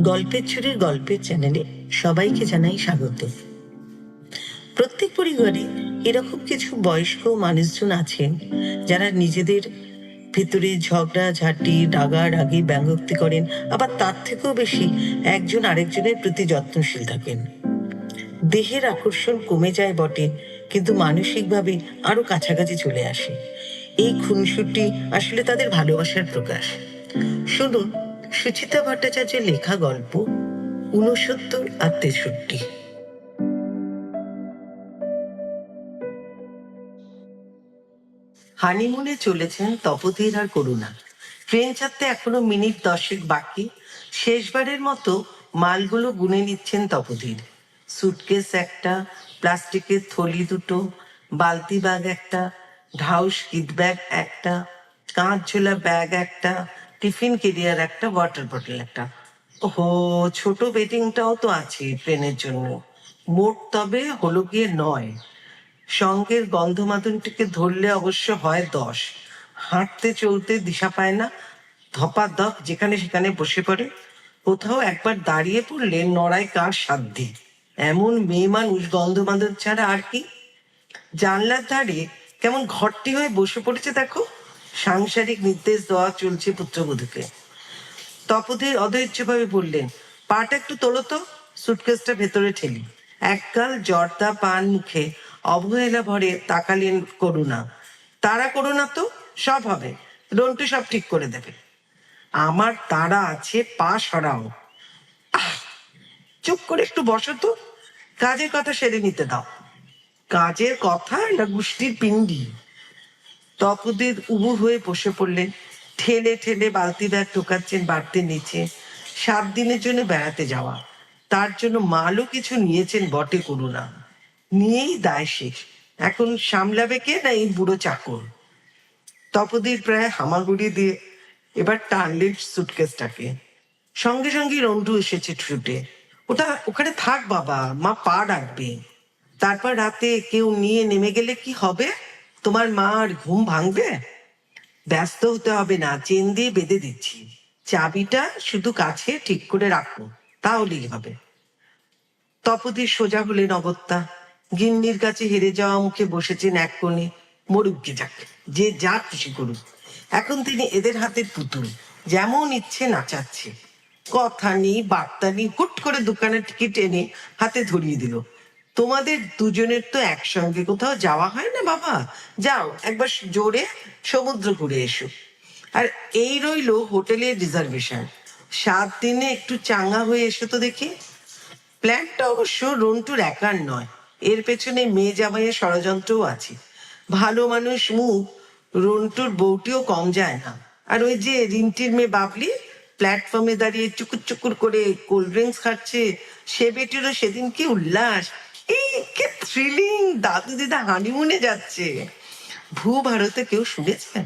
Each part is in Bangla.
গল্পের ছুরির গল্পের চ্যানেলে সবাইকে জানাই স্বাগত। প্রত্যেক পরিবারে এরকম কিছু বয়স্ক মানুষজন আছেন যারা নিজেদের ভেতরে ঝগড়া, ঝাঁটি ডাগা ডাগি ব্যঙ্গোক্তি করেন, আবার তার থেকেও বেশি একজন আরেকজনের প্রতি যত্নশীল থাকেন। দেহের আকর্ষণ কমে যায় বটে, কিন্তু মানসিকভাবে আরও কাছাকাছি চলে আসে। এই খুনসুটি আসলে তাদের ভালোবাসার প্রকাশ। শুনুন সুচিতা ভট্টাচার্যের লেখা গল্প ঊনসত্তর আর তেষট্টি। হানিমুনে চলেছেন তপধীর আর করুণা। ট্রেন ছাড়তে এখনও মিনিট দশেক বাকি। শেষবারের মতো মালগুলো গুনে নিচ্ছেন তপধীর। সুটকেস একটা, প্লাস্টিকের থলি দুটো, বালতি ব্যাগ একটা, ঢাউস কিট ব্যাগ একটা কাঁচ ঝোলা ব্যাগ একটা টিফিন কেরিয়ার একটা ওয়াটার বটল একটা। ওহো, ছোট বেটিংটাও তো আছে ট্রেনের জন্য। মোট তবে হলো গিয়ে নয়। সঙ্গের গন্ধমাদনটিকে ধরলে অবশ্য হয় দশ। হাঁটতে চলতে দিশা পায় না, ধপা ধপ যেখানে সেখানে বসে পড়ে। কোথাও একবার দাঁড়িয়ে পড়লে নড়ায় কার সাধ্যি। এমন মেয়ে মানুষ গন্ধমাদন ছাড়া আর কি? জানলার ধারে কেমন ঘরটি হয়ে বসে পড়েছে দেখো। সাংসারিক নির্দেশ দেওয়া চলছে পুত্রবধূকে। তপধীর অধৈর্যভাবে বললেন, পাটা একটু তোলো তো সুটকেসটা ভেতরে ঠেলি। একগাল জর্দা পান মুখে অবহেলা ভরে তাকালেন করুণা। তারা করুণা তো, সব হবে। রন্টু সব ঠিক করে দেবে। আমার তারা আছে, পা সরাও। চুপ করে একটু বসো তো। কাজের কথা সেরে নিতে দাও। কাজের কথা না গোষ্ঠীর পিণ্ডি। তপদের উবু হয়ে বসে পড়লেন ঠেলে ঠেলে বালতি ব্যাগ ঢোকাচ্ছেন বাড়তে নিচে। সাত দিনের জন্য বেড়াতে যাওয়া। তার জন্য মালও কিছু নিয়েছেন বটে করুণা। নিয়েই দায় শেষ। এখন সামলাবে কে না এই বুড়ো চাকর? তপদির প্রায় হামাগুড়ি দিয়ে এবার টানলেন সুটকেসটাকে। সঙ্গে সঙ্গে রন্টু এসেছে ছুটে। ওটা ওখানে থাক বাবা, মা পা ডাকবে। তারপর রাতে কেউ নিয়ে নেমে গেলে কি হবে? তোমার মা আর ঘুম ভাঙবে? ব্যস্ত হতে হবে না, চেন দিয়ে বেঁধে দিচ্ছি। চাবিটা শুধু কাছে ঠিক করে রাখো তাহলেই হবে। তপদি সোজা হলেন অগত্যা। গিন্নির কাছে হেরে যাওয়া মুখে বসেছেন এক কোণে। মরুককে যাক, যে যা খুশি করুক। এখন তিনি এদের হাতের পুতুল, যেমন ইচ্ছে নাচাচ্ছে। কথা নেই, বার্তা নেই, হুট করে দোকানের টিকিট এনে হাতে ধরিয়ে দিল। তোমাদের দুজনের তো একসঙ্গে কোথাও যাওয়া হয় না, বাবা? যাও, একবার জোরে সমুদ্র ঘুরে এসো। আর এই রইল হোটেলের রিজার্ভেশন। সাত দিনে একটু চাঙ্গা হয়ে এসো তো দেখি। প্ল্যানটা অবশ্য রন্টুর একার নয়। এর পেছনে মেয়ে জামাইয়ের ষড়যন্ত্রও আছে। ভালো মানুষ মুখ রন্টুর বউটিও কম যায় না। আর ওই যে রিন্টির মেয়ে বাবলি, প্ল্যাটফর্মে দাঁড়িয়ে চুকুর চুকুর করে কোল্ড ড্রিঙ্কস খাচ্ছে, সে বেটিরও সেদিন কি উল্লাস। থ্রিলিং দাদু দিদা হানিমুনে যাচ্ছে। ভূ ভারতে কেউ শুনেছেন?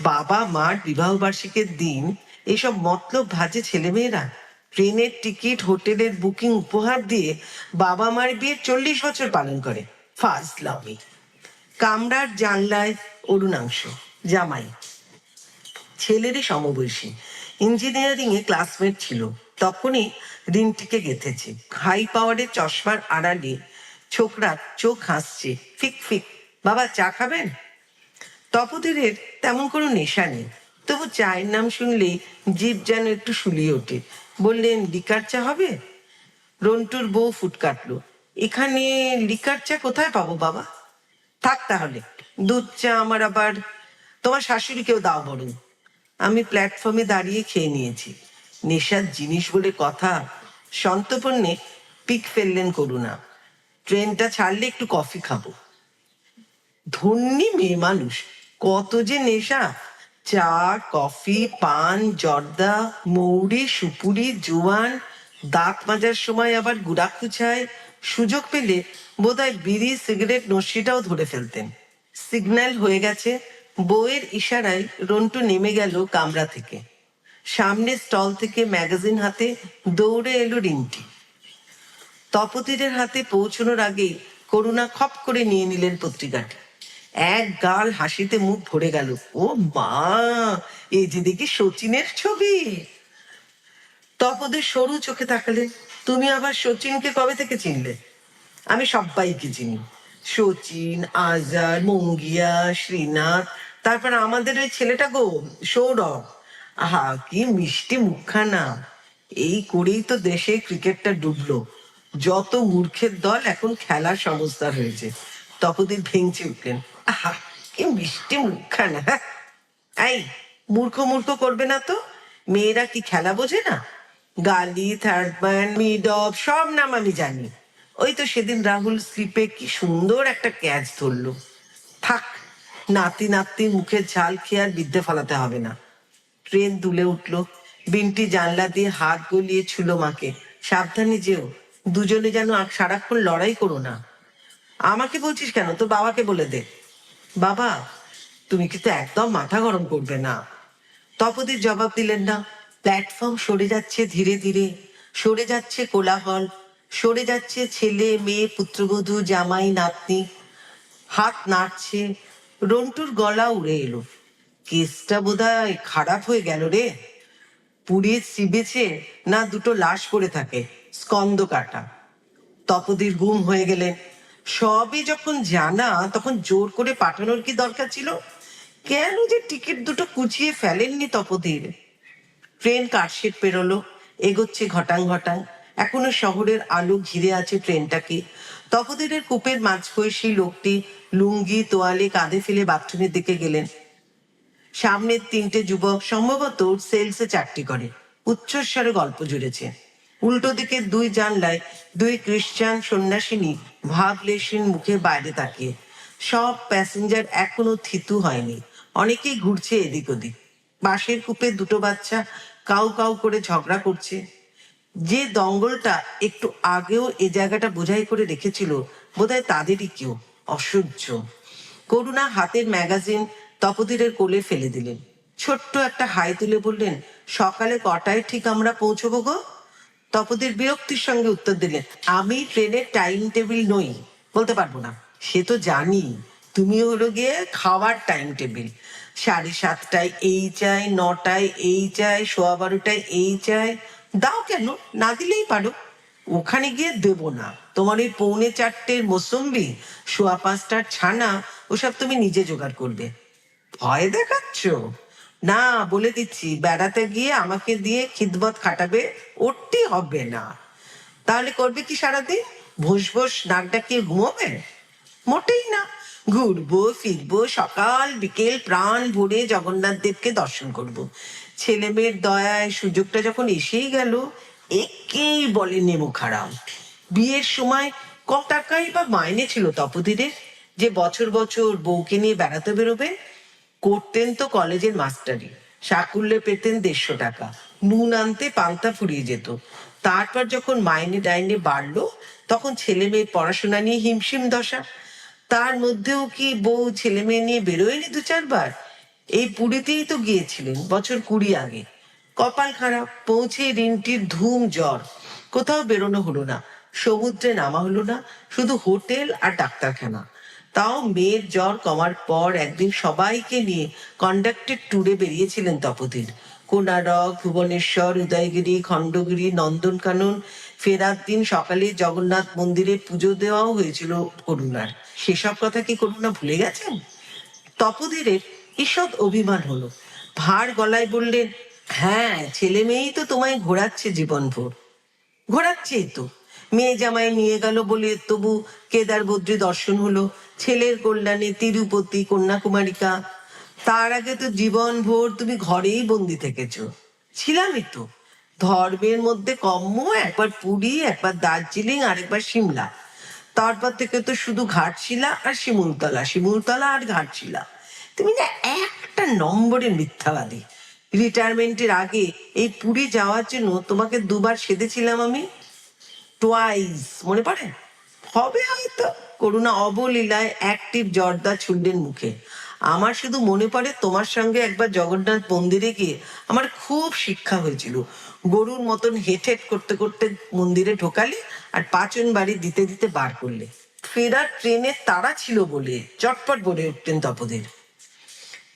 বাবা মার বিবাহ বার্ষিকের দিন এইসব মতলব ভাজে ছেলেমেয়েরা। ট্রেনের টিকিট, হোটেলের বুকিং উপহার দিয়ে বাবা মার বিয়ে চল্লিশ বছর পালন করে। ফাজলামি কামরার জানলায় অরুণাংশ, জামাই। ছেলেরই সমবয়সী। ইঞ্জিনিয়ারিং এ ক্লাসমেট ছিল। তখনই রিনটিকে গেথেছে। হাই পাওয়ারের চশমার আড়ালে ছোকরা চোখ হাসছে, ফিক ফিক। বাবা, চা খাবেন? তপদিরের তেমন কোনো নেশা নেই। তবু চায়ের নাম শুনলেই জীব যেন একটু শুলিয়ে ওঠে। বললেন, লিকার চা হবে? রন্টুর বউ ফুট কাটলো। এখানে লিকার চা কোথায় পাবো বাবা? থাক তাহলে, দুধ, চা আমার আবার, তোমার শাশুড়িকেও দাও বরং। আমি প্ল্যাটফর্মে দাঁড়িয়ে খেয়ে নিয়েছি। নেশার জিনিস বলে কথা সন্তপন্নে পিক ফেললেন করুণা। ট্রেনটা ছাড়লে একটু কফি খাব। ধন্যী মেয়ে মানুষ, কত যে নেশা। চা, কফি, পান, জর্দা, মৌরি, সুপুরি, জোয়ান, দাঁত মাজার সময় আবার গুড়া খুচায় সুযোগ পেলে বোধহয় বিড়ি, সিগারেট, নস্যিটাও ধরে ফেলতেন। সিগন্যাল হয়ে গেছে, বউয়ের ইশারায় রন্টু নেমে গেল কামরা থেকে। সামনে স্টল থেকে ম্যাগাজিন হাতে দৌড়ে এলো রিন্টি। তপতিরের হাতে পৌঁছানোর আগে করুণা খপ করে নিয়ে নিলেন পত্রিকাটি। এক গাল হাসিতে মুখ ভরে গেল। ও মা এই যে দেখি সচিনের ছবি। তপদের সরু চোখে তাকালেন। তুমি আবার সচিনকে কবে থেকে চিনলে? আমি সবাইকে চিনি। সচিন আজার মঙ্গিয়া, শ্রীনাথ, তারপর আমাদের ওই ছেলেটা গো, সৌরভ। আহা, কি মিষ্টি মুখখানা। এই করেই তো দেশে ক্রিকেটটা ডুবলো। যত মূর্খের দল এখন খেলার সংস্থা হয়েছে তপদিন ভেঙচে উঠলেন। কি মিষ্টি মুখখানা হ্যাঁ। এই, মূর্খ মূর্খ করবে না তো? মেয়েরা কি খেলা বোঝে না? গালি থার্ড ম্যান মিড অফ সব নাম আমি জানি। ওই তো সেদিন রাহুল স্লিপে কি সুন্দর একটা ক্যাচ ধরলো। থাক, নাতি নাতি মুখের ঝাল খেয়ে আর বিদ্যে ফলাতে হবে না। ট্রেন দুলে উঠল, বিনটি জানলা দিয়ে হাত গলিয়ে ছুল মাকে। সাবধানে যেও দুজনে যেন সারাক্ষণ লড়াই করো না। আমাকে বলছিস কেন? তোর বাবাকে বলে দে। বাবা, তুমি কিন্তু একদম মাথা গরম করবে না। তপদির জবাব দিলেন না। প্ল্যাটফর্ম সরে যাচ্ছে ধীরে ধীরে। সরে যাচ্ছে কোলাহল। সরে যাচ্ছে ছেলে, মেয়ে, পুত্রবধূ, জামাই, নাতনি। হাত নাড়ছে। রন্টুর গলা উড়ে এলো। কেসটা বোধহয় খারাপ হয়ে গেল রে। পুড়িয়ে চিবেছে না দুটো লাশ পড়ে থাকে। স্কন্দ কাটা তপদীর গুম হয়ে গেলেন সবই যখন জানা, তখন জোর করে পাঠানোর কি দরকার ছিল? কেন যে টিকিট দুটো কুচিয়ে ফেলেননি তপদীর? ট্রেন কারশেড পেরোলো, এগোচ্ছে ঘটাং ঘটাং। এখনও শহরের আলো ঘিরে আছে ট্রেনটাকে। তপদিরের কূপের মাঝবয়সী লোকটি লুঙ্গি, তোয়ালে, কাঁধে ফেলে বাথরুমের দিকে গেলেন। সামনের তিনটে যুবক সম্ভবত সেলসে চাকরি করে, উচ্চস্বরে গল্প জুড়েছে। উল্টো দিকে দুই জানলায় দুই খ্রিস্টান সন্ন্যাসিনী ভাবলেশীন মুখে বাইরে তাকিয়ে। সব প্যাসেঞ্জার এখনও থিতু হয়নি। অনেকেই ঘুরছে এদিক ওদিক। বাসের কূপে দুটো বাচ্চা কাউ কাউ করে ঝগড়া করছে। যে দঙ্গলটা একটু আগেও এ জায়গাটা বোঝাই করে রেখেছিল, বোধহয় তাদেরই কেউ। অসহ্য। করুণা হাতের ম্যাগাজিন তপদিরের কোলে ফেলে দিলেন। ছোট্ট একটা হাই তুলে বললেন, সকালে কটায় ঠিক আমরা পৌঁছবো গো? তপদির বিরক্তির সঙ্গে উত্তর দিলেন, আমি ট্রেনের টাইম টেবিল নই, বলতে পারব না। সে তো জানি তুমি হলো গিয়ে খাওয়ার টাইম টেবিল। সাড়ে সাতটায় এই চাই, নটায় এই চাই, সোয়া বারোটায় এই চাই। দাও কেন? না দিলেই পারো। ওখানে গিয়ে দেবো না। তোমার ওই পৌনে চারটের মোসম্বি, সোয়া পাঁচটার ছানা, ওসব তুমি নিজে জোগাড় করবে। ভয় দেখাচ্ছ? না, বলে দিচ্ছি, বেড়াতে গিয়ে আমাকে দিয়ে খিদমত খাটাবে ওটি হবে না। তাহলে করবে কি সারাদিন? ভোস ভোস নাক ডাকিয়ে ঘুমোবে? মোটেই না। ঘুরবো, ফিরবো, সকাল, বিকেল প্রাণ ভরে জগন্নাথ দেবকে দর্শন করব। ছেলে মেয়ের দয়ায় সুযোগটা যখন এসেই গেল, একেই বলে নেমো খারাপ বিয়ের সময় ক টাকাই বা মাইনে ছিল তপদিদের যে বছর বছর বউকে নিয়ে বেড়াতে বেরোবে করতেন তো কলেজের মাস্টারি। সাকুল্যে পেতেন দেড়শো টাকা। নুন আনতে পান্তা ফুরিয়ে যেত। তারপর যখন মাইনে ডাইনে বাড়লো, তখন ছেলে মেয়ের পড়াশোনা নিয়ে হিমশিম দশা তার মধ্যেও কি বউ ছেলে মেয়ে নিয়ে বেরোয়নি দু চারবার? এই পুরীতেই তো গিয়েছিলেন, বছর কুড়ি আগে। কপাল খারাপ, পৌঁছে রিন্টির ধুম জ্বর। কোথাও বেরোনো হলো না, সমুদ্রে নামা হলো না, শুধু হোটেল আর ডাক্তারখানা। তাও মেয়ের জ্বর কমার পর একদিন সবাইকে নিয়ে কন্ডাক্টেড ট্যুরে বেরিয়েছিলেন তপদির কোনারক, ভুবনেশ্বর, উদয়গিরি, খণ্ডগিরি, নন্দনকানন ফেরার দিন সকালে জগন্নাথ মন্দিরে পুজো দেওয়াও হয়েছিল করুণার। সেসব কথা কি করুণা ভুলে গেছেন? তপদিরের ঈষৎ অভিমান হলো। ভার গলায় বললেন হ্যাঁ ছেলে মেয়েই তো তোমায় ঘোরাচ্ছে জীবনভর। ঘোরাচ্ছেই তো। মেয়ে জামাই নিয়ে গেল বলে তবু কেদার বদ্রী দর্শন হলো। ছেলের কল্যাণে তিরুপতি, কন্যাকুমারিকা। তার আগে তো জীবন ভোর তুমি ঘরেই বন্দি থেকেছো। ছিলামই তো। ধর্মের মধ্যে কম্ম, একবার পুরী, একবার দার্জিলিং আর একবার সিমলা। তারপর থেকে তো শুধু ঘাটশিলা আর শিমুলতলা শিমুলতলা আর ঘাটশিলা। তুমি না একটা নম্বরের মিথ্যাবাদী। রিটায়ারমেন্টের আগে এই পুরী যাওয়ার জন্য তোমাকে দুবার সেধেছিলাম আমি। টোয়াইস মনে পড়ে? হবে হয়তো। করুণা অবলীলায় অ্যাক্টিভ জর্দা ছুড়লেন মুখে। আমার শুধু মনে পড়ে তোমার সঙ্গে একবার জগন্নাথ মন্দিরে গিয়ে আমার খুব শিক্ষা হয়েছিল। গরুর মতন হেট হেট করতে করতে মন্দিরে ঢোকালে আর পাচন বাড়ি দিতে দিতে বার করলে। ফেরার ট্রেনের তারা ছিল বলে চটপট বলে উঠতেন তপদের।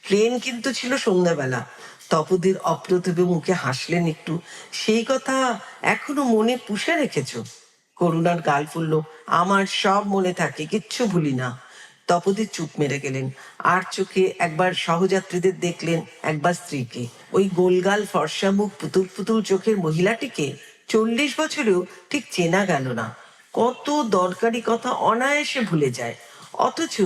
ট্রেন কিন্তু ছিল সন্ধ্যাবেলা। তপদের অপ্রতিভ মুখে হাসলেন একটু। সেই কথা এখনও মনে পুষে রেখেছো? করুণার গাল ফুললো, আমার সব মনে থাকে, কিচ্ছু ভুলি না। তপদি চুপ মেরে গেলেন, আর চোখে একবার সহযাত্রীদের দেখলেন একবার স্ত্রীকে। ওই গোলগাল ফর্সা মুখ, পুতুল পুতুল চোখের মহিলাটিকে চল্লিশ বছরেও ঠিক চেনা গেল না। কত দরকারি কথা অনায়াসে ভুলে যায়। অথচ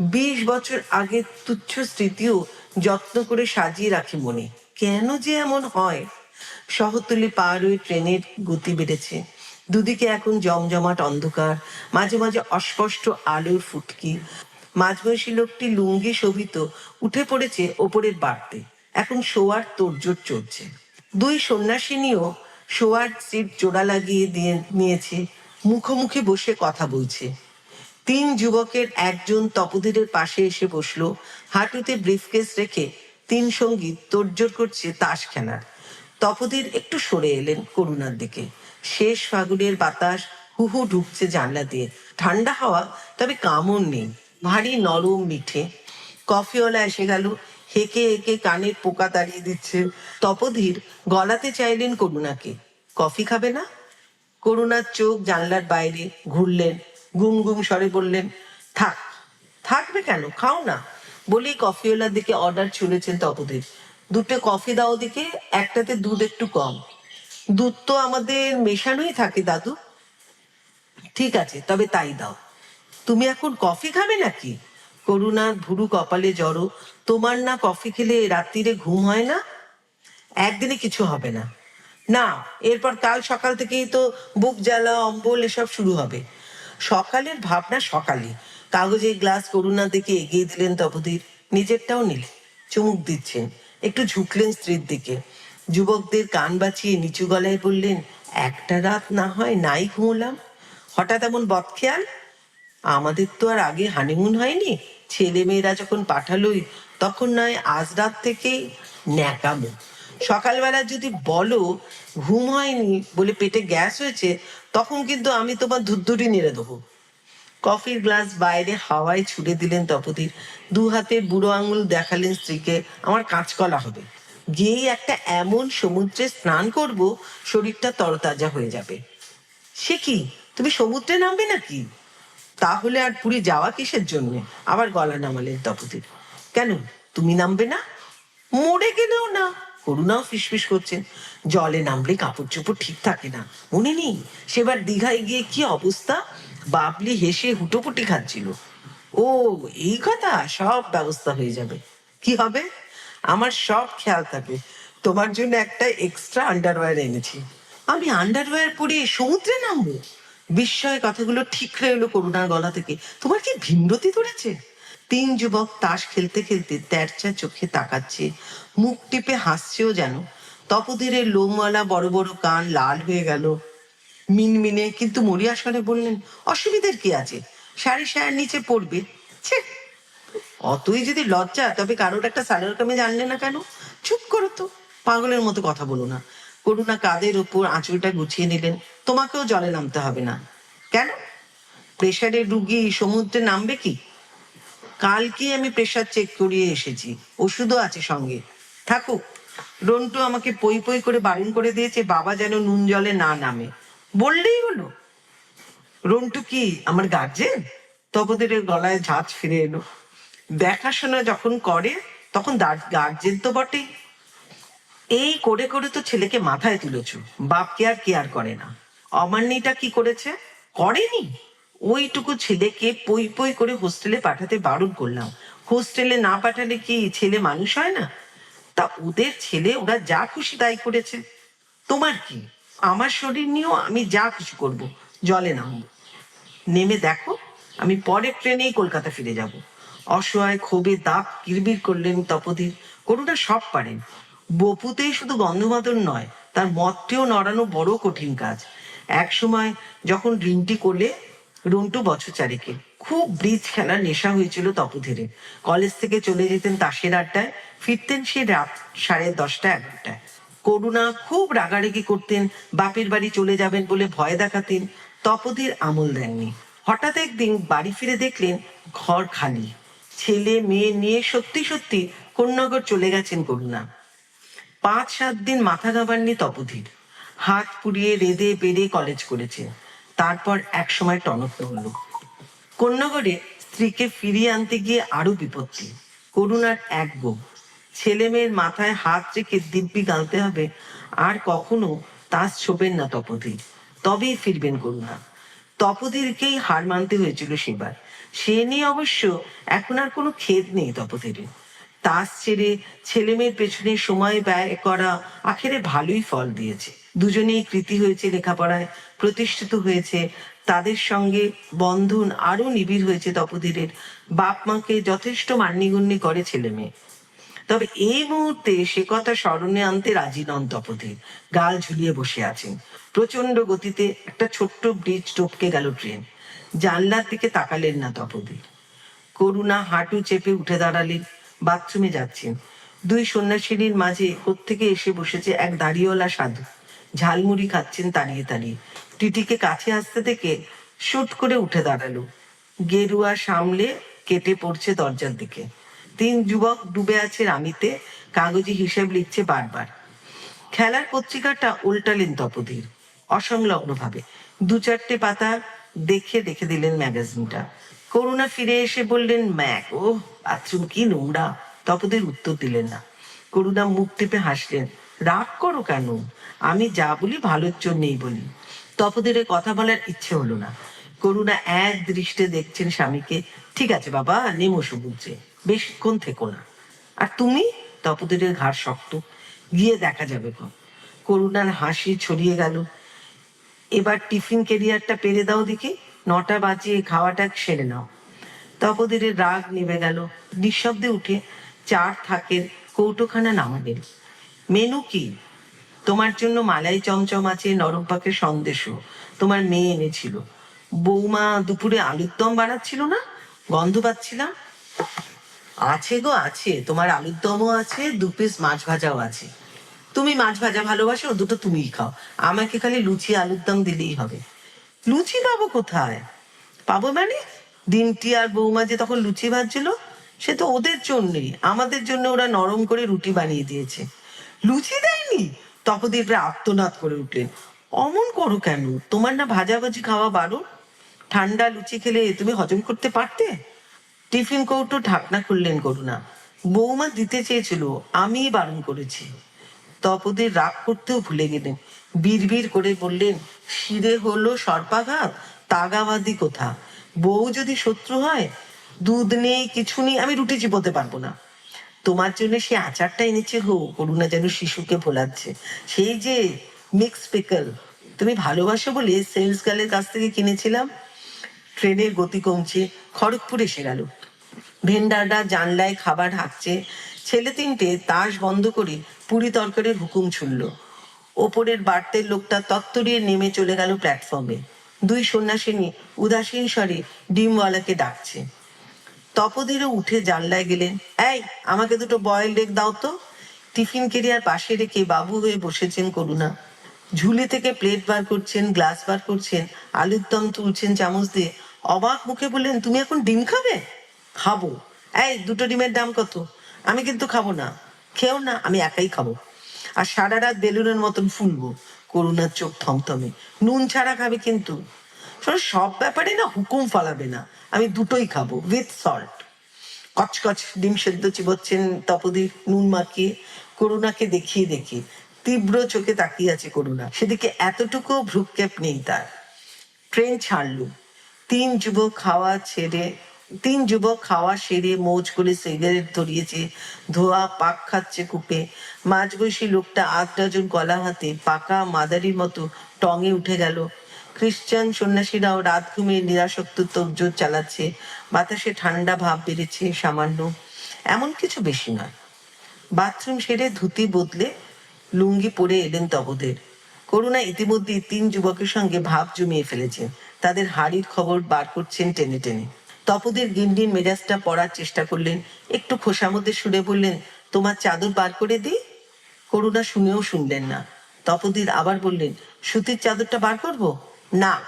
বিশ বছর আগে তুচ্ছ স্মৃতিও যত্ন করে সাজিয়ে রাখে মনে। কেন যে এমন হয়? শহরতলি পার হয়ে ট্রেনের গতি বেড়েছে। দুদিকে এখন জমজমাট অন্ধকার, মাঝে মাঝে অস্পষ্ট আলোর ফুটকি। মাঝবয়সী লোকটি লুঙ্গি শোভিত উঠে পড়েছে ওপরের বাড়তে। এখন শোয়ার তোড়জোড় চলছে। দুই সন্ন্যাসিনীও শোয়ার সিট জোড়া লাগিয়ে দিয়ে নিয়েছে, মুখোমুখি বসে কথা বলছে। তিন যুবকের একজন তপধীরের পাশে এসে বসল। হাঁটুতে ব্রিফকেস রেখে তিন সঙ্গী তোড়জোড় করছে তাস খেলার। তপধীর একটু সরে এলেন করুণার দিকে। শেষ ফাগুনের বাতাস হু হু ঢুকছে জানলা দিয়ে। ঠান্ডা হাওয়া, তবে কামড় নেই, ভারী নরম মিঠে। কফিওয়ালা এসে গেল, হেকে হেকে কানের পোকা তাড়িয়ে দিচ্ছে। তপধীর গলাতে চাইলেন করুণাকে। কফি খাবে না? করুণার চোখ জানলার বাইরে ঘুরলেন গুম গুম স্বরে বললেন, থাক, থাকবে কেন? খাও না। বলেই কফিওয়ালার দিকে অর্ডার ছুড়েছেন তপদের দুটো কফি দাও দিকে, একটাতে দুধ একটু কম। দুধ তো আমাদের মেশানোই থাকে, দাদু। ঠিক আছে, তবে তাই দাও। তুমি এখন কফি খাবে নাকি? করুণার ভুরু কপালে জড়ো, তোমার না কফি খেলে রাত্রিরে ঘুম হয় না? একদিনে কিছু হবে না। না, এরপর কাল সকাল থেকেই তো বুক জ্বালা, অম্বল এসব শুরু হবে। সকালের ভাবনা সকালে কাগজে গ্লাস করুণা দেখে এগিয়ে দিলেন তপদীর নিজেরটাও নিলেন। চুমুক দিচ্ছেন। একটু ঝুঁকলেন স্ত্রীর দিকে। যুবকদের কান বাঁচিয়ে নিচু গলায় বললেন, একটা রাত না হয় নাই ঘুমলাম। হঠাৎ এমন বদখেয়াল? আমাদের তো আর আগে হানিমুন হয়নি। ছেলে মেয়েরা যখন পাঠালোই, তখন নয় আজ রাত থেকেই ন্যাকামো। সকালবেলা যদি বলো, ঘুম হয়নি বলে পেটে গ্যাস হয়েছে তখন কিন্তু আমি তোমার ধুদ্ধুরি নেড়ে দেবো। কফির গ্লাস বাইরে হাওয়ায় ছুড়ে দিলেন তপতির দু হাতে বুড়ো আঙুল দেখালেন স্ত্রীকে, আমার কাঁচকলা হবে। গিয়েই একটা এমন সমুদ্রে স্নান করব, শরীরটা তরতাজা হয়ে যাবে। সে কি, তুমি সমুদ্রে নামবে নাকি? তাহলে আর পুরী যাওয়া কিসের জন্য? আবার গলা নামালেন তপতির কেন, তুমি নামবে না? মরে গেলেও না, করুণাও ফিসফিস করছেন। জলে নামলে কাপড় চোপড় ঠিক থাকে না। মনে নেই? সেবার দীঘায় গিয়ে কি অবস্থা? বাবলি হেসে হুটোপুটি খাচ্ছিল। ও, এই কথা? সব ব্যবস্থা হয়ে যাবে। কি হবে? আমার সব খেয়াল থাকবে। তোমার জন্য একটা এক্সট্রা আন্ডারওয়্যার এনেছি। আমি আন্ডারওয়্যার পরে সমুদ্রে নামবো? বিস্ময় কথাগুলো ঠিক হয়ে এলো করুণার গলা থেকে। তোমার কি ভীমরতি ধরেছে? তিন যুবক তাস খেলতে খেলতে তেরচা চোখে তাকাচ্ছে। মুখ টিপে হাসছেও যেন। তপধীরের লোমওয়ালা বড় বড় কান লাল হয়ে গেল। মিনমিনে কিন্তু মরিয়া স্বরে বললেন, অসুবিধার কি আছে? শাড়ি শাড়ির নিচে পড়বে। অতই যদি লজ্জা, তবে কারোর একটা সালোয়ার কামিজ আনলে না কেন? চুপ করো তো, পাগলের মতো কথা বলো না। করুণা কাদের ওপর আঁচলটা গুছিয়ে নিলেন, তোমাকেও জলে নামতে হবে না। কেন? প্রেশারের রুগী সমুদ্রে নামবে কি? কালকে আমি প্রেশার চেক করিয়ে এসেছি, ওষুধও আছে সঙ্গে। থাকুক। রন্টু আমাকে পই পই করে বারণ করে দিয়েছে, বাবা যেন নুন জলে না নামে। বললেই হলো। রন্টু কি, আমার গার্জেন তপদের গলায় ঝাঁজ ফিরে এলো। দেখাশোনা যখন করে, তখন গার্জেন তো বটেই। এই করে করে তো ছেলেকে মাথায় তুলেছ, বাপকে আর কেয়ার করে না। অমান্যিটা কি করেছে? করেনি। ওইটুকু ছেলেকে পই পই করে হোস্টেলে পাঠাতে বারণ করলাম। হোস্টেলে না পাঠালে কি ছেলে মানুষ হয় না? তা ওদের ছেলে ওরা যা খুশি তাই করেছে। তোমার কি? আমার শরীর নিয়েও আমি যা খুশি করব, জলে নামবো। নেমে দেখো, আমি পরের ট্রেনেই কলকাতা ফিরে যাব। অসহায়, ক্ষোভে দাপ কিরবির করলেন তপদীর করুণা সব পারেন। বপুতেই শুধু গন্ধমাদন নয়, তার মতটিও নড়ানো বড় কঠিন কাজ। এক সময় যখন রিনটি করলে রন্টু বছর চারেকে খুব ব্রিজ খেলার নেশা হয়েছিল তপধীরে। কলেজ থেকে চলে যেতেন তাসের আড্ডায়, ফিরতেন সে রাত সাড়ে দশটা, এগারোটায়। করুণা খুব রাগারাগি করতেন, বাপের বাড়ি চলে যাবেন বলে ভয় দেখাতেন, তপধীর আমল দেননি। হঠাৎ একদিন বাড়ি ফিরে দেখলেন ঘর খালি। ছেলে, মেয়ে নিয়ে সত্যি সত্যি কোন্নগর চলে গেছেন করুণা। পাঁচ, সাত দিন মাথা ঘামাননি তপধির। হাত পুড়িয়ে রেদে পেরে কলেজ করেছে তারপর এক সময় টনক হলো কন্যাগড়ে স্ত্রীকে ফিরিয়ে আনতে গিয়ে আরও বিপত্তি। করুণার এক গো ছেলে মেয়ের মাথায় হাত রেখে দিব্যি গালতে হবে, আর কখনো তাস ছোবেন না তপতি তবেই ফিরবেন করুণা। তপতিরকেই হার মানতে হয়েছিল সেবার। সে নিয়ে অবশ্য এখন আর কোনো খেদ নেই তপধিরের। তাস ছেড়ে ছেলে মেয়ের পেছনে সময় ব্যয় করা আখেরে ভালোই ফল দিয়েছে। দুজনেই কৃতি হয়েছে লেখাপড়ায়, প্রতিষ্ঠিত হয়েছে। তাদের সঙ্গে বন্ধন আরও নিবিড় হয়েছে তপধীরের বাপ মাকে যথেষ্ট মান্যিগণ্যি করে ছেলে মেয়ে তবে এই মুহূর্তে সে কথা স্মরণে আনতে রাজি নন তপধীর গাল ঝুলিয়ে বসে আছেন। প্রচণ্ড গতিতে একটা ছোট্ট ব্রিজ টপকে গেল ট্রেন জানলার দিকে তাকালেন না তপধীর করুণা হাঁটু চেপে উঠে দাঁড়ালেন। বাথরুমে যাচ্ছেন দুই সন্ন্যাসিনীর মাঝে কোত্থেকে এসে বসেছে এক দাড়িওয়ালা সাধু। ঝালমুড়ি খাচ্ছেন তাড়িয়ে তাড়িয়ে টিটিকে কাছে আসতে থেকে শুট করে উঠে দাঁড়াল। গেরুয়া সামলে কেটে পড়ছে দরজার দিকে। তিন যুবক ডুবে আছে রামিতে, কাগজে হিসেব লিখছে বারবার। খেলার পত্রিকাটা উল্টালেন তপধীর অসংলগ্ন ভাবে দু চারটে পাতা দেখে রেখে দিলেন ম্যাগাজিনটা। করুণা ফিরে এসে বললেন ম্যাক ও, বাথরুম কি নোংরা? তপধীর উত্তর দিলেন না। করুণা মুখ টিপে হাসলেন, রাগ করো কেন? আমি যা বলি ভালোর জন্যই বলি। তপধীরের কথা বলার ইচ্ছে হলো না। করুণা এক দৃষ্টে দেখছেন স্বামীকে, ঠিক আছে বাবা, নেমো সমুদ্রে, বেশিক্ষণ থেকো না। আর তুমি? তপধীরের ঘাড় শক্ত। গিয়ে দেখা যাবে করুণার হাসি ছড়িয়ে গেল। এবার টিফিন কেরিয়ারটা পেরে দাও দেখি। নটা বাজিয়ে খাওয়াটা সেরে নাও। তপধীরের রাগ নেমে গেল। নিঃশব্দে উঠে চার থাকের কৌটোখানা নামাবেন মেনু কি? তোমার জন্য মালাই চমচম আছে, নরম পাকের সন্দেশও। তোমার মেয়ে এনেছিল। বৌমা দুপুরে আলুর দম বানাচ্ছিল না? গন্ধ পাচ্ছিলাম। আছে গো, আছে। তোমার আলুর দমও আছে, দু পিস মাছ ভাজাও আছে। তুমি মাছ ভাজা ভালোবাসো, দুটো তুমিই খাও। আমাকে খালি লুচি, আলুর দম দিলেই হবে। লুচি পাবো কোথায়? পাবো মানে? দিনটি আর বৌমা যে তখন লুচি ভাজছিল, সে তো ওদের জন্যই। আমাদের জন্য ওরা নরম করে রুটি বানিয়ে দিয়েছে। লুচি দেয়নি? তপদীপরা আত্মনাদ করে উঠলেন। অমন করো কেন? তোমার না ভাজাভাজি খাওয়া বারণ? ঠান্ডা লুচি খেলে তুমি হজম করতে পারতে? টিফিন কৌটো ঢাকনা খুললেন করুণা। বৌমা দিতে চেয়েছিল, আমিই বারণ করেছি। তপদের রাগ করতেও ভুলে গেলেন। বিড়বিড় করে বললেন, শিরে হলো সর্পাঘাত, তাগাবাদি কোথা? বউ যদি শত্রু হয়, দুধ নেই, কিছু নেই, আমি রুটি চিবোতে পারব না। তোমার জন্য সে আচারটা এনেছে হো করুণা যেন শিশুকে ভোলাচ্ছে। সেই যে মিক্স পিকল তুমি ভালোবাসো বলে সেলস গার্লের কাছ থেকে কিনেছিলাম? ট্রেনের গতি কমছে, খড়গপুর গেল। ভেন্ডাররা জানলায় খাবার হাঁকছে, ছেলে তিনটে তাস বন্ধ করে পুরি তরকারির হুকুম ছুড়ল। ওপরের বার্তের লোকটা তত্তরিয়ে নেমে চলে গেল প্ল্যাটফর্মে। দুই সন্ন্যাসিনী উদাসীন স্বরে ডিমওয়ালাকে ডাকছে। তপদেরও উঠে জানলায় গেলেন, এই, আমাকে দুটো বয়েল এগ দাও তো। টিফিন কেরিয়ার পাশে রেখে বাবু হয়ে বসেছেন করুণা। ঝুলি থেকে প্লেট বার করছেন, গ্লাস বার করছেন, আলুর দম তুলছেন, চামচ দিয়ে অবাক মুখে বললেন, তুমি এখন ডিম খাবে? খাব। এই, দুটো ডিমের দাম কত? আমি কিন্তু খাব না। খেও না, আমি একাই খাব। আর সারা রাত বেলুনের মতন ফুলবো, করুণার চোখ থমথমে। নুন ছাড়া খাবে কিন্তু। সব ব্যাপারে না হুকুম ফালাবে না। আমি দুটোই খাব উইথ সল্ট কচকচ, ডিম সেদ্ধ চিবোচ্ছেন তপদীপ নুন মাখিয়ে, করুণাকে দেখিয়ে দেখিয়ে তীব্র চোখে তাকিয়ে আছে করুণা। সেদিকে এতটুকু ভ্রুক্ষেপ নেই তার। ট্রেন ছাড়লো। তিন যুবক খাওয়া ছেড়ে তিন যুবক খাওয়া সেরে মৌজ করে সিগারেট ধরিয়েছে, ধোয়া পাক খাচ্ছে কূপে। মাঝবয়সী লোকটা আধ ডজন কলা হাতে পাকা মাদারির মতো টঙে উঠে গেল। খ্রিস্টান সন্ন্যাসীরাও রাত ঘুমিয়ে নিরাসক্ত তকজোর চালাচ্ছে। বাতাসে ঠান্ডা ভাব বেড়েছে সামান্য। এমন কিছু বেশি নয়। বাথরুম সেরে ধুতি বদলে লুঙ্গি পরে এলেন তবদের। করুণা ইতিমধ্যে তিন যুবকের সঙ্গে ভাব জমিয়ে ফেলেছেন তাদের হাড়ির খবর বার করছেন টেনে টেনে। তপদের গিন্ডির মেজাজটা পড়ার চেষ্টা করলেন। একটু খোসামধ্যে সুরে বললেন, তোমার চাদর বার করে দিই করুণা শুনেও শুনলেন না। তপদির আবার বললেন, সুতির চাদরটা বার করব? না।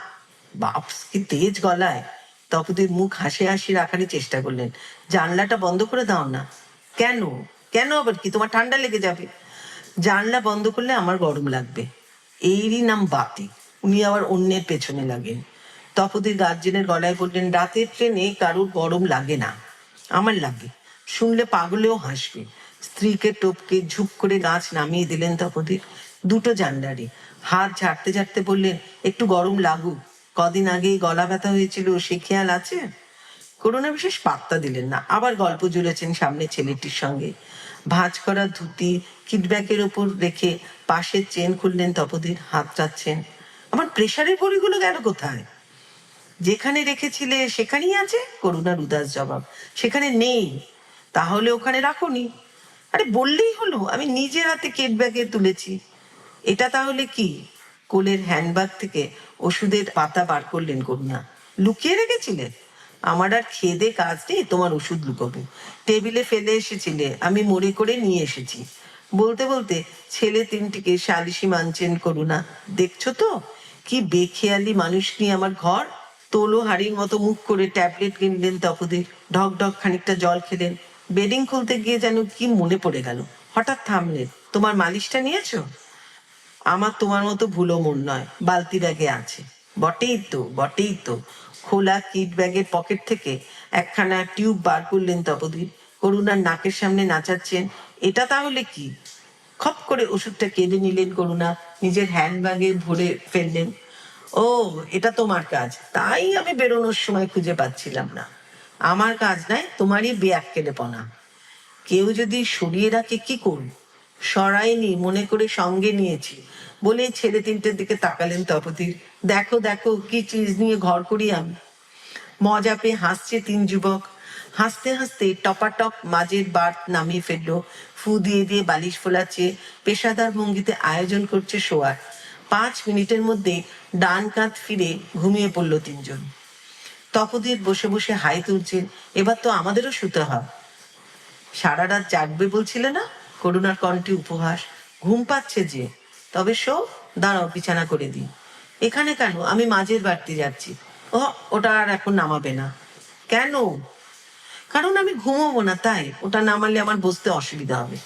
বাপস, কি তেজ গলায়। তপদির মুখ হাসি হাসি রাখারই চেষ্টা করলেন। জানলাটা বন্ধ করে দাও না। কেন? কেন আবার কি? তোমার ঠান্ডা লেগে যাবে। জানলা বন্ধ করলে আমার গরম লাগবে। এরই নাম বাতি উনি আবার অন্যের পেছনে লাগেন। তপতির গার্জেনের গলায় বললেন, রাতের ট্রেনে কারুর গরম লাগে না। আমার লাগে। শুনলে পাগলেও হাসবে। স্ত্রীকে টপকে ঝুপ করে গাছ নামিয়ে দিলেন তপতির দুটো জানলারে হাত ঝাড়তে ঝাড়তে বললেন, একটু গরম লাগুক। কদিন আগেই গলা ব্যথা হয়েছিল, সে খেয়াল আছে? করোনা বিশেষ পাত্তা দিলেন না। আবার গল্প জুড়েছেন সামনে ছেলেটির সঙ্গে। ভাঁজ করা ধুতি কিডব্যাকের ওপর রেখে পাশের চেন খুললেন তপদির। হাত চাচ্ছেন, আমার প্রেশারের বড়িগুলো গেল কোথায়? যেখানে রেখেছিলে সেখানেই আছে? করুণার উদাস জবাব। সেখানে নেই। তাহলে ওখানে রাখোনি। আরে বললেই হলো, আমি নিজের হাতে কেট ব্যাগে তুলেছি। এটা তাহলে কি? কোলের হ্যান্ডব্যাগ থেকে ওষুধের পাতা বার করলেন করুণা। লুকিয়ে রেখেছিলে? আমার আর খেদে কাজ নেই, তোমার ওষুধ লুকোবো। টেবিলে ফেলে এসেছিলে, আমি মরে করে নিয়ে এসেছি। বলতে বলতে ছেলে তিনটিকে সালিশি মানছেন করুণা। দেখছ তো? কি বেখেয়ালি মানুষ নিয়ে আমার ঘর। তোলো হাড়ির মতো মুখ করে ট্যাবলেট কিনলেন তপদের। ঢক ঢক খানিকটা জল খেলেন। বেডিং খুলতে গিয়ে যেন কি মনে পড়ে গেল। হঠাৎ থামলেন। তোমার মালিশটা নিয়েছো? আমার তোমার মতো ভুলো মন নয়। বালতি ব্যাগে আছে। বটেই তো বটেই তো। খোলা কিট ব্যাগের পকেট থেকে একখানা টিউব বার করলেন তপদীপ করুণার নাকের সামনে নাচাচ্ছেন, এটা তাহলে কি? খপ করে ওষুধটা কেড়ে নিলেন করুণা। নিজের হ্যান্ড ব্যাগে ভরে ফেললেন। ও, এটা তোমার কাজ। তাই আমি বেরোনোর সময় খুঁজে পাচ্ছিলাম না। আমার কাজ নাই তোমারই বেয়াক কেড়েপনা কেউ যদি সরিয়ে রাখে, কি করব? সরাইনি, মনে করে সঙ্গে নিয়েছি। বলে ছেলে তিনটের দিকে তাকালেন তপতির। দেখো দেখো, কি চিজ নিয়ে ঘর করি আমি। মজা পেয়ে হাসছে তিন যুবক। হাসতে হাসতে টপাটপ মাঝের বার্থ নামিয়ে ফেলল। ফু দিয়ে দিয়ে বালিশ ফোলাচ্ছে। পেশাদার ভঙ্গিতে আয়োজন করছে শোয়ার। পাঁচ মিনিটের মধ্যে ডান কাঁধ ফিরে ঘুমিয়ে পড়ল তিনজন। তপদির বসে বসে হাই তুলছেন এবার তো আমাদেরও শুতে হয় সারা রাত জাগবে বলছিলে না? করুণার কণ্ঠে উপহাস। ঘুম পাচ্ছে যে। তবে শো, দাঁড়াও, বিছানা করে দিই। এখানে কেন? আমি মাঝের বাড়তে যাচ্ছি। ও ওটা আর এখন নামাবে না। কেন? কারণ আমি ঘুমোবো না, তাই। ওটা নামালে আমার বসতে অসুবিধা হবে।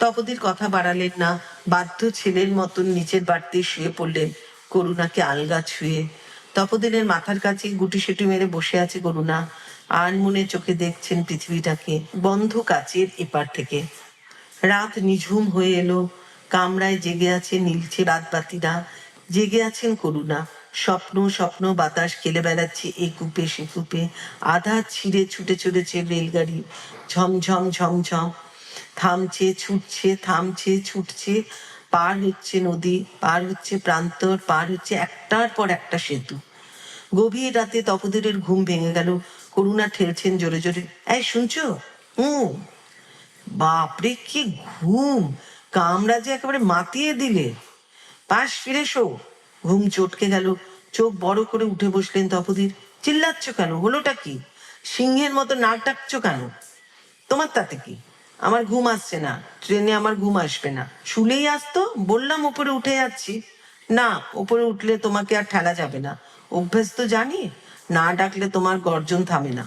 তপদির কথা বাড়ালেন না, বাধ্য ছেলের মতন নিচের বাড়তে শুয়ে পড়লেন, করুণাকে আলগা ছুঁয়ে। তপদিনের মাথার কাছে গুটি সেটি মেরে বসে আছে করুণা। আর মনে চোখে দেখছেন পৃথিবীটাকে, বন্ধ কাচের এপার থেকে। রাত নিঝুম হয়ে এলো, কামরায় জেগে আছে নীলছে রাত রাতবাতিরা। জেগে আছেন করুণা, স্বপ্ন স্বপ্ন বাতাস খেলে বেড়াচ্ছে এ কূপে সে কূপে। আধা ছিঁড়ে ছুটে চলেছে রেলগাড়ি। ঝমঝম ঝমঝম। থামছে, ছুটছে থামছে, ছুটছে, পার হচ্ছে নদী, পার হচ্ছে প্রান্তর, পার হচ্ছে একটার পর একটা সেতু। গভীর রাতে তপদিরের ঘুম ভেঙে গেল। করুণা ঠেলছেন জোরে জোরে। এই, শুনছো? হুম বাপরে, কি ঘুম! কামরা যে একেবারে মাতিয়ে দিলে। পাশ ফিরে শো ঘুম চটকে গেল। চোখ বড় করে উঠে বসলেন তপদির। চিল্লাচ্ছ কেন? হলোটা কি? সিংহের মতো নাক ডাকছো কেন? তোমার তাতে কি? আমার ঘুম আসছে না, ট্রেনে আমার ঘুম আসবে না। শুলেই আসতো, বললাম উপরে উঠে যাচ্ছি। না উপরে উঠলে তোমাকে আর ঠেলা যাবে না। অভ্যেস তো জানি, না ডাকলে তোমার গর্জন থামে না।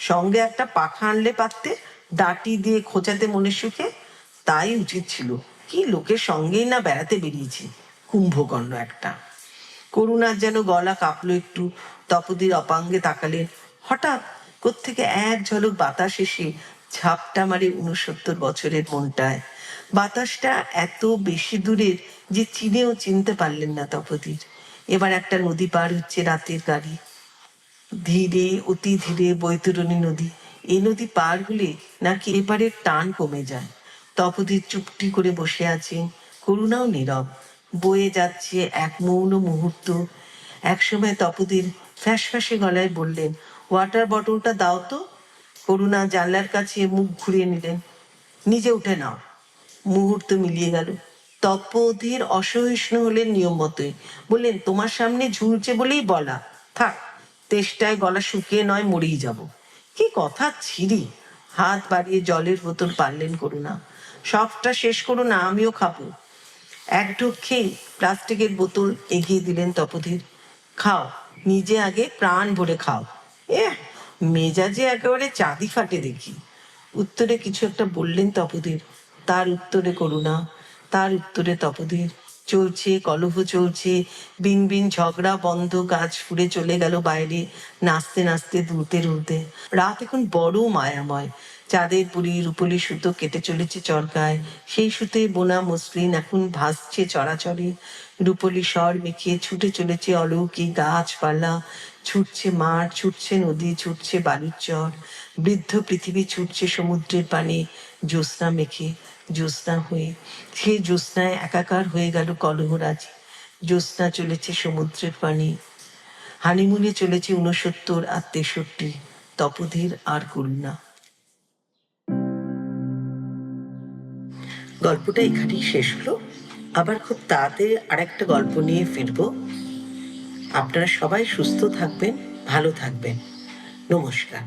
সঙ্গে একটা পাখা আনলে পারতে ডাটি দিয়ে খোঁচাতে মনে সুখে, তাই উচিত ছিল। কি লোকের সঙ্গেই না বেড়াতে বেরিয়েছি, কুম্ভকর্ণ একটা। করুণার যেন গলা কাঁপলো একটু, তপদির অপাঙ্গে তাকালেন হঠাৎ কোত্থেকে এক ঝলক বাতাস এসে ঝাপটা মারে উনসত্তর বছরের মনটায়। বাতাসটা এত বেশি দূরের যে চিনেও চিনতে পারলেন না তপদির এবার একটা নদী পার হচ্ছে রাতের গাড়ি। ধীরে, অতি ধীরে বৈতরণী নদী। এই নদী পার হলে নাকি এপারের টান কমে যায়। তপদির চুপটি করে বসে আছে করুণাও নীরব। বয়ে যাচ্ছে এক মৌন মুহূর্ত। একসময় তপদির ফ্যাস ফ্যাসে গলায় বললেন ওয়াটার বটলটা দাও তো। করুণা জানলার কাছে মুখ ঘুরিয়ে নিলেন। নিজে উঠে নাও। মুহূর্ত মিলিয়ে গেল। তপোধীর অসহিষ্ণু হলেন নিয়ম মতোই। বললেন, তোমার সামনে ঝুলছে বলেই বলা। থাক, তেষ্টায় গলা শুকিয়ে নয়, মরেই যাব। কি কথা, ছিরি। হাত বাড়িয়ে জলের বোতল পারলেন করুণা। সবটা শেষ করো না আমিও খাব। এক ঢোক খেয়ে প্লাস্টিকের বোতল এগিয়ে দিলেন তপধীর। খাও, নিজে আগে প্রাণ ভরে খাও। এ মেজাজে একেবারে চাঁদি ফাটে দেখি। উত্তরে কিছু একটা বললেন তপধীর তার উত্তরে করুণা, তার উত্তরে তপদের। চলছে, কলহ চলছে, বিন বিন ঝগড়া বন্ধ, গাছ ফুরে চলে গেল বাইরে, নাচতে নাচতে দুলতে দুলতে রাত এখন বড় মায়াময়। চাঁদের পুরী, রূপলি সুতো কেটে চলেছে চরকায়। সেই সুতোয় বোনা মসলিন এখন ভাসছে চরাচরে। রূপলি স্বর মেখে ছুটে চলেছে অলৌকিক গাছপালা। ছুটছে মাঠ, ছুটছে নদী, ছুটছে বালুর চর, বৃদ্ধ পৃথিবী ছুটছে সমুদ্রের পানে জ্যোৎস্না মেখে, জ্যোৎস্না হয়ে। সেই জ্যোৎস্নায় একাকার হয়ে গেল কলহরাজি জ্যোৎস্না চলেছে সমুদ্রের পানে। হানিমুনে চলেছে উনসত্তর আর তেষট্টি। তপধীর আর করুণা। গল্পটা এখানেই শেষ হলো। আবার খুব তাড়াতাড়ি আরেকটা গল্প নিয়ে ফিরবো। আপনারা সবাই সুস্থ থাকবেন ভালো থাকবেন। নমস্কার।